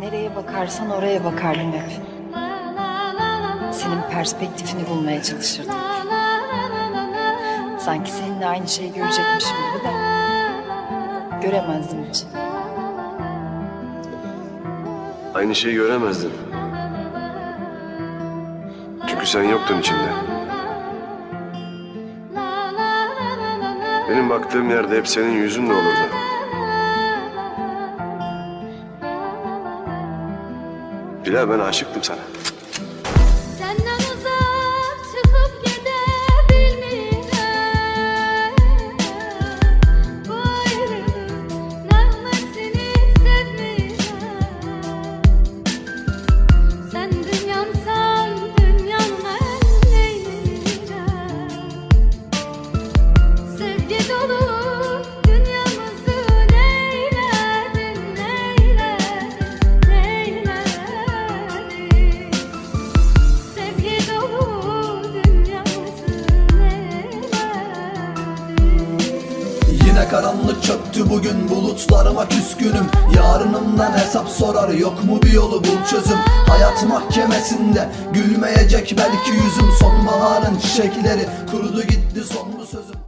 Nereye bakarsan oraya bakardım hep. Senin perspektifini bulmaya çalışırdım. Sanki seninle aynı şeyi görecekmişim gibi de göremezdim hiç. Aynı şeyi göremezdin. Çünkü sen yoktun içimde. Benim baktığım yerde hep senin yüzün olurdu. Bilal ben aşıktım sana. Yine karanlık çöktü bugün bulutlarıma küskünüm. Yarınımdan hesap sorar yok mu bir yolu bul çözüm? Hayat mahkemesinde gülmeyecek belki yüzüm. Sonbaharın çiçekleri kurudu gitti sonlu sözüm